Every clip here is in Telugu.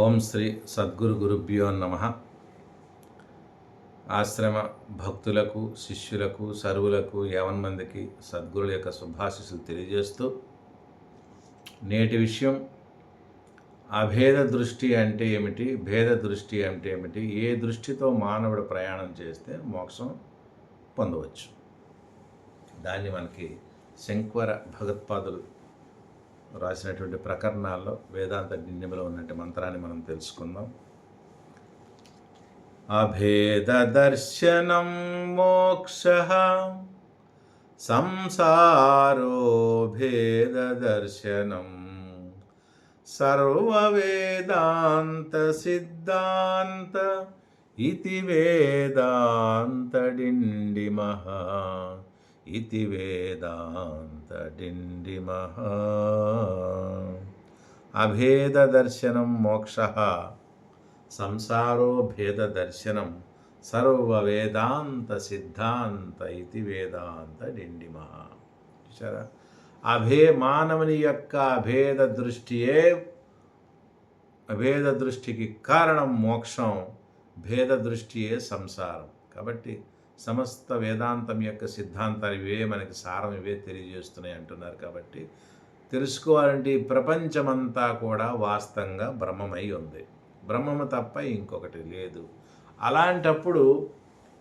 ఓం శ్రీ సద్గురు గురుభ్యో నమ. ఆశ్రమ భక్తులకు శిష్యులకు సరువులకు యావన్ మందికి సద్గురుల యొక్క శుభాశిస్సులు తెలియజేస్తూ నేటి విషయం అభేద దృష్టి అంటే ఏమిటి భేద దృష్టి అంటే ఏమిటి ఏ దృష్టితో మానవుడు ప్రయాణం చేస్తే మోక్షం పొందవచ్చు. దాన్ని మనకి శంకర భగత్పాదులు రాసినటువంటి ప్రకరణాల్లో వేదాంత నిండిమలో ఉన్నటువంటి మంత్రాన్ని మనం తెలుసుకుందాం. అభేద దర్శనం మోక్ష సంసారో భేద దర్శనం సర్వవేదాంత సిద్ధాంత ఇతి వేదాంతడిండిమహ ఇతి వేదాంత డిండిమః అభేద దర్శనం మోక్ష సంసారో భేద దర్శనం సర్వ వేదాంత సిద్ధాంత ఇది వేదాంత డిండిమః చూసారా అభే మానవుని యొక్క అభేద దృష్టియే అభేద దృష్టికి కారణం మోక్షం భేద దృష్టియే సంసారం. కాబట్టి సమస్త వేదాంతం యొక్క సిద్ధాంతాలు ఇవే మనకి సారం ఇవే తెలియజేస్తున్నాయి అంటున్నారు కాబట్టి తెలుసుకోవాలంటే ఈ ప్రపంచమంతా కూడా వాస్తవంగా బ్రహ్మమై ఉంది. బ్రహ్మము తప్ప ఇంకొకటి లేదు. అలాంటప్పుడు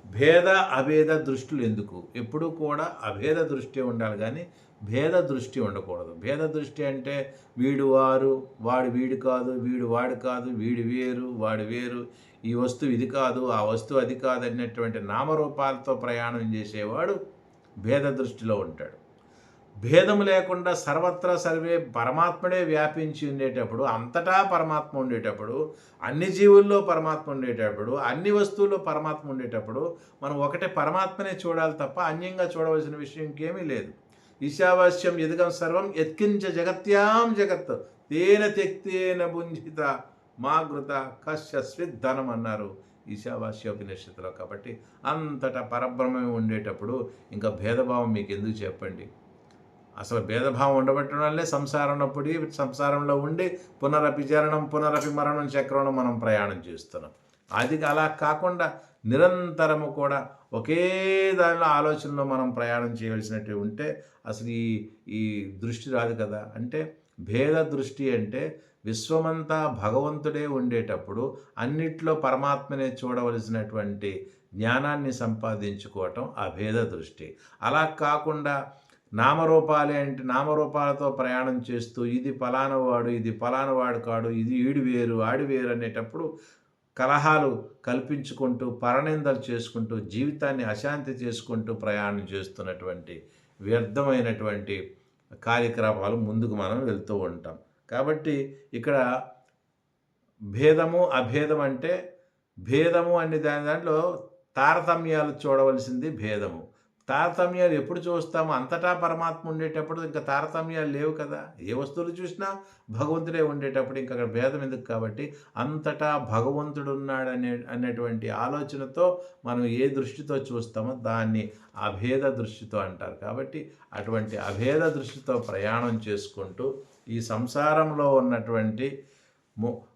భేద అభేద దృష్టిలు ఎందుకు? ఎప్పుడూ కూడా అభేద దృష్టి ఉండాలి కానీ భేద దృష్టి ఉండకూడదు. భేద దృష్టి అంటే వీడు వారు వాడు వీడు కాదు వీడు వాడు కాదు వీడు వేరు వాడు వేరు ఈ వస్తువు ఇది కాదు ఆ వస్తువు అది కాదు అన్నటువంటి నామరూపాలతో ప్రయాణం చేసేవాడు భేద దృష్టిలో ఉంటాడు. భేదం లేకుండా సర్వత్రా సర్వే పరమాత్ముడే వ్యాపించి ఉండేటప్పుడు అంతటా పరమాత్మ ఉండేటప్పుడు అన్ని జీవుల్లో పరమాత్మ ఉండేటప్పుడు అన్ని వస్తువుల్లో పరమాత్మ ఉండేటప్పుడు మనం ఒకటే పరమాత్మనే చూడాలి తప్ప అన్యంగా చూడవలసిన విషయం ఇంకేమీ లేదు. ఈశావాస్యం ఎదుగం సర్వం ఎత్కించ జగత్యాం జగత్. తేన తెక్తేన భుంజిత మాగృత కశ్యస్విద్ధనం అన్నారు ఈశావాస్యోపనిషత్తులో కాబట్టి అంతటా పరబ్రహ్మమే ఉండేటప్పుడు ఇంకా భేదభావం మీకు ఎందుకు చెప్పండి? అసలు భేదభావం ఉండబట్టడం వల్లే సంసారంలో పొడి సంసారంలో ఉండి పునరపిచరణం పునరపి మరణం చక్రంలో మనం ప్రయాణం చేస్తున్నాం. అది అలా కాకుండా నిరంతరము కూడా ఒకే దానిలో ఆలోచనలో మనం ప్రయాణం చేయవలసినట్టు ఉంటే అసలు ఈ ఈ దృష్టి రాదు కదా. అంటే భేద దృష్టి అంటే విశ్వమంతా భగవంతుడే ఉండేటప్పుడు అన్నిట్లో పరమాత్మనే చూడవలసినటువంటి జ్ఞానాన్ని సంపాదించుకోవటం ఆ భేద దృష్టి. అలా కాకుండా నామరూపాలే అంటే నామరూపాలతో ప్రయాణం చేస్తూ ఇది పలానవాడు ఇది పలానవాడు కాడు ఇది ఈడు వేరు ఆడి వేరు అనేటప్పుడు కలహాలు కల్పించుకుంటూ పరనిందలు చేసుకుంటూ జీవితాన్ని అశాంతి చేసుకుంటూ ప్రయాణం చేస్తున్నటువంటి వ్యర్థమైనటువంటి కార్యక్రమాలు ముందుకు మనం వెళ్తూ ఉంటాం. కాబట్టి ఇక్కడ భేదము అభేదం అంటే భేదము అనే దాని దాంట్లో తారతమ్యాలు చూడవలసింది భేదము. తారతమ్యాలు ఎప్పుడు చూస్తామో అంతటా పరమాత్మ ఉండేటప్పుడు ఇంకా తారతమ్యాలు లేవు కదా. ఏ వస్తువులు చూసినా భగవంతుడే ఉండేటప్పుడు ఇంకా అక్కడ భేదం ఎందుకు కాబట్టి అంతటా భగవంతుడు ఉన్నాడు అనే అనేటువంటి ఆలోచనతో మనం ఏ దృష్టితో చూస్తామో దాన్ని అభేద దృష్టితో అంటారు. కాబట్టి అటువంటి అభేద దృష్టితో ప్రయాణం చేసుకుంటూ ఈ సంసారంలో ఉన్నటువంటి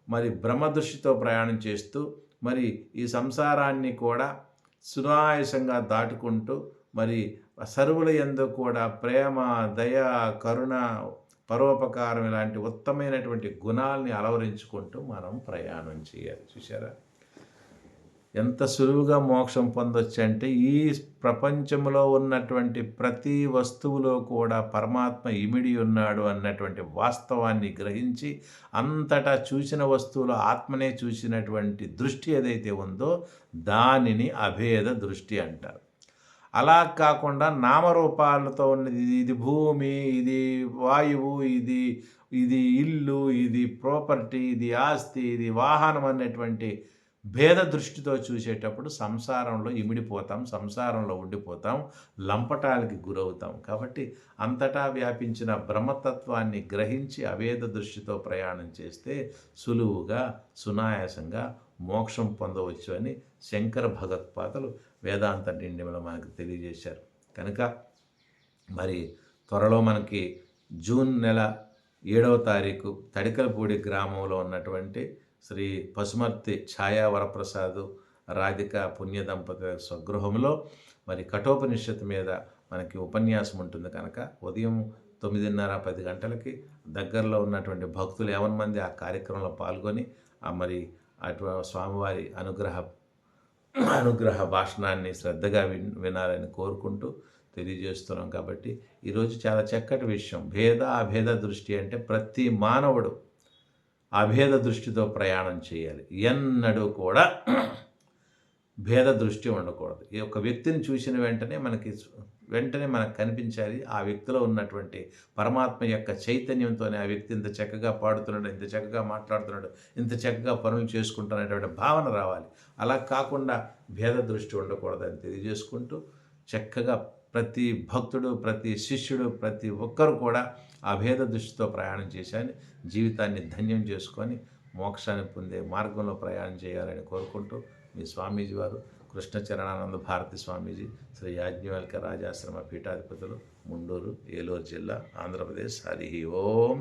మరి బ్రహ్మ దృష్టితో ప్రయాణం చేస్తూ మరి ఈ సంసారాన్ని కూడా సునాయాసంగా దాటుకుంటూ మరి సర్వుల ఎందు కూడా ప్రేమ దయ కరుణ పరోపకారం ఇలాంటి ఉత్తమైనటువంటి గుణాలని అలవరించుకుంటూ మనం ప్రయాణం చేయాలి. చూసారా ఎంత సులువుగా మోక్షం పొందొచ్చు అంటే ఈ ప్రపంచంలో ఉన్నటువంటి ప్రతి వస్తువులో కూడా పరమాత్మ ఇమిడి ఉన్నాడు అన్నటువంటి వాస్తవాన్ని గ్రహించి అంతటా చూసిన వస్తువులో ఆత్మనే చూసినటువంటి దృష్టి ఏదైతే ఉందో దానిని అభేద దృష్టి అంటారు. అలా కాకుండా నామరూపాలతో ఉన్నది ఇది భూమి ఇది వాయువు ఇది ఇది ఇల్లు ఇది ప్రాపర్టీ ఇది ఆస్తి ఇది వాహనం అనేటువంటి భేద దృష్టితో చూసేటప్పుడు సంసారంలో ఇమిడిపోతాం సంసారంలో ఉండిపోతాం లంపటాలకి గురవుతాం. కాబట్టి అంతటా వ్యాపించిన బ్రహ్మతత్వాన్ని గ్రహించి అభేద దృష్టితో ప్రయాణం చేస్తే సులువుగా సునాయాసంగా మోక్షం పొందవచ్చు అని శంకర భగవత్పాతలు వేదాంత నిండిమలో మనకు తెలియజేశారు. కనుక మరి త్వరలో మనకి జూన్ నెల ఏడవ తారీఖు తడికలపూడి గ్రామంలో ఉన్నటువంటి శ్రీ పసుమర్తి ఛాయా వరప్రసాద్ రాధిక పుణ్య దంపతుల స్వగృహంలో మరి కఠోపనిషత్తు మీద మనకి ఉపన్యాసం ఉంటుంది కనుక ఉదయం తొమ్మిదిన్నర పది గంటలకి దగ్గరలో ఉన్నటువంటి భక్తులు ఎవరి మంది ఆ కార్యక్రమంలో పాల్గొని ఆ మరి అటు స్వామివారి అనుగ్రహ అనుగ్రహ భాషణాన్ని శ్రద్ధగా విన్ వినాలని కోరుకుంటూ తెలియజేస్తున్నాం కాబట్టి ఈరోజు చాలా చక్కటి విషయం. భేద అభేద దృష్టి అంటే ప్రతి మానవుడు అభేద దృష్టితో ప్రయాణం చేయాలి. ఎన్నడూ కూడా భేద దృష్టి ఉండకూడదు. ఈ యొక్క వ్యక్తిని చూసిన వెంటనే మనకి వెంటనే మనకు కనిపించాలి. ఆ వ్యక్తిలో ఉన్నటువంటి పరమాత్మ యొక్క చైతన్యంతోనే ఆ వ్యక్తి ఇంత చక్కగా పాడుతున్నాడు ఇంత చక్కగా మాట్లాడుతున్నాడు ఇంత చక్కగా పనులు చేసుకుంటున్నటువంటి భావన రావాలి. అలా కాకుండా భేద దృష్టి ఉండకూడదని తెలియజేసుకుంటూ చక్కగా ప్రతి భక్తుడు ప్రతి శిష్యుడు ప్రతి ఒక్కరు కూడా ఆ భేద దృష్టితో ప్రయాణం చేశాను జీవితాన్ని ధన్యం చేసుకొని మోక్షాన్ని పొందే మార్గంలో ప్రయాణం చేయాలని కోరుకుంటూ మీ స్వామీజీ వారు కృష్ణచరణానంద భారతి స్వామీజీ శ్రీ యాజ్ఞవల్క రాజాశ్రమ పీఠాధిపతులు ముండూరు ఏలూరు జిల్లా ఆంధ్రప్రదేశ్ హరి ఓం